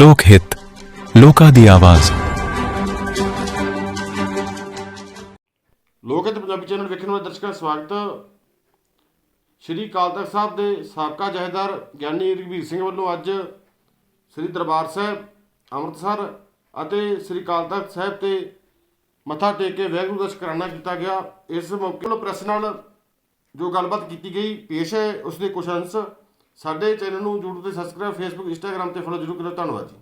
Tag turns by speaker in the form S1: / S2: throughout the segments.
S1: ਲੋਕ ਹਿੱਤ, ਲੋਕਾਂ ਦੀ ਆਵਾਜ਼।
S2: ਲੋਕ ਹਿੱਤ ਪੰਜਾਬੀ ਚੈਨਲ ਵੇਖਣ ਵਾਲੇ ਦਰਸ਼ਕਾਂ ਦਾ ਸਵਾਗਤ। ਸ਼੍ਰੀ ਅਕਾਲ ਤਖਤ ਸਾਹਿਬ ਦੇ ਸਾਬਕਾ ਜਹੇਦਾਰ ਗਿਆਨੀ ਰਘਵੀਰ ਸਿੰਘ ਵੱਲੋਂ ਅੱਜ ਸ੍ਰੀ ਦਰਬਾਰ ਸਾਹਿਬ, ਅੰਮ੍ਰਿਤਸਰ ਅਤੇ ਸ੍ਰੀ ਅਕਾਲ ਤਖਤ ਸਾਹਿਬ ਤੇ ਮੱਥਾ ਟੇਕ ਕੇ ਵਾਹਿਗੁਰੂ ਦਾ ਸ਼ੁਕਰਾਨਾ ਕੀਤਾ ਗਿਆ। ਇਸ ਮੌਕੇ ਨੂੰ ਪ੍ਰੈਸ ਨਾਲ ਜੋ ਗੱਲਬਾਤ ਕੀਤੀ ਗਈ, ਪੇਸ਼ ਹੈ ਉਸ ਦੇ ਕੁਝ ਅੰਸ਼। ਸਾਡੇ ਚੈਨਲ ਨੂੰ YouTube ਤੇ ਸਬਸਕ੍ਰਾਈਬ Facebook, Instagram ਤੇ ਫੋਲੋ ਜ਼ਰੂਰ ਕਰੋ ਧੰਨਵਾਦ ਜੀ।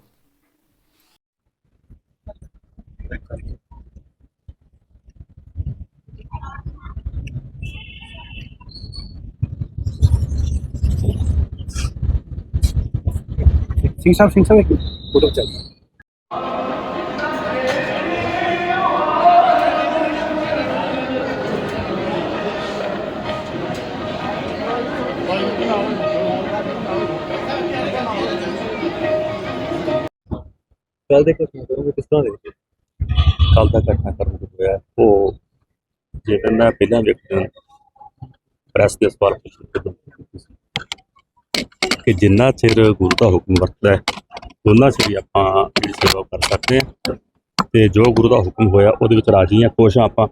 S3: ਸਿੰਘ ਸਾਹਿਬ ਸਿੰਘ ਸਾਹਿਬ ਇੱਕ ਫੋਟੋ ਚੱਲ ਕੱਲ ਦੇ ਕੁਝ ਕਰੋਗੇ ਕਿਸ ਤਰ੍ਹਾਂ ਦੇ
S4: ਕੱਲ ਦਾ ਘਟਨਾ ਕਰਨ ਜੋ ਹੋਇਆ ਉਹ ਜਿਹੜਾ ਮੈਂ ਪਹਿਲਾਂ ਵਿਅਕਤੀ ਪ੍ਰੈਸ ਦੇ ਸਵਾਲ ਪੁੱਛਣ ਕੀਤੀ ਸੀ ਕਿ ਜਿੰਨਾ ਚਿਰ ਗੁਰੂ ਦਾ ਹੁਕਮ ਵਰਤਦਾ ਹੈ ਉਹਨਾਂ ਚਿਰ ਹੀ ਆਪਾਂ ਜਿਹੜੀ ਸੇਵਾ ਕਰ ਸਕਦੇ ਹਾਂ ਤੇ ਜੋ ਗੁਰੂ ਦਾ ਹੁਕਮ ਹੋਇਆ, ਉਹਦੇ ਵਿੱਚ ਰਾਜੀ ਹਾਂ, ਖੁਸ਼ ਹਾਂ ਆਪਾਂ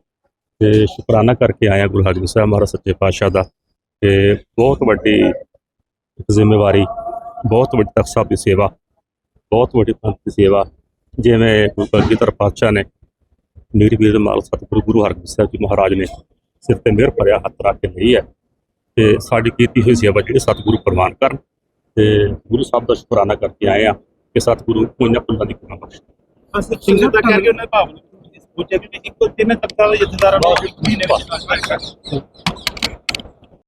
S4: ਤੇ ਸ਼ੁਕਰਾਨਾ ਕਰਕੇ ਆਏ ਹਾਂ ਗੁਰੂ ਹਰਗੋਬਿੰਦ ਸਾਹਿਬ ਮਹਾਰਾਜ ਸੱਚੇ ਪਾਤਸ਼ਾਹ ਦਾ ਤੇ ਬਹੁਤ ਵੱਡੀ ਜ਼ਿੰਮੇਵਾਰੀ, ਬਹੁਤ ਵੱਡੀ ਤਖਤ ਸਾਹਿਬ ਦੀ ਸੇਵਾ ਬਹੁਤ ਵੱਡੀ ਪੰਥ ਦੀ ਸੇਵਾ। ਜਿਵੇਂ ਗੁਰੂ ਕਲਗੀਧਰ ਪਾਤਸ਼ਾਹ ਨੇ ਮੇਰੀ ਵੀਰ ਮਾਲ ਸਤਿਗੁਰੂ ਗੁਰੂ ਹਰਗੋਬਿੰਦ ਸਾਹਿਬ ਜੀ ਮਹਾਰਾਜ ਨੇ ਸਿਰ ਤੇ ਮਿਹਰ ਭਰਿਆ ਹੱਥ ਰੱਖ ਕੇ ਲਈ ਹੈ। ਤੇ ਸਾਡੀ ਕੀਤੀ ਹੋਈ ਸੇਵਾ ਜਿਹੜੀ ਸਤਿਗੁਰੂ ਪ੍ਰਵਾਨ ਕਰਨ ਤੇ ਗੁਰੂ ਸਾਹਿਬ ਦਾ ਸ਼ੁਕਰਾਨਾ ਕਰਕੇ ਆਏ ਆ ਕਿ ਸਤਿਗੁਰੂ ਉਹਨਾਂ ਪੁੰਨਾਂ ਦੀ ਕਿਰਪਾ ਬਖਸ਼ੇ।
S5: ਅਸੀਂ ਸਿੰਘ ਸਾਹਿਬ ਕਹਿ ਕੇ ਉਹਨਾਂ ਭਾਵ ਨੂੰ ਪੁੱਛਿਆ ਕਿ ਇੱਕੋ ਤਿੰਨ ਤਖਤਾਂ ਦੇ ਜਥੇਦਾਰਾਂ ਨੂੰ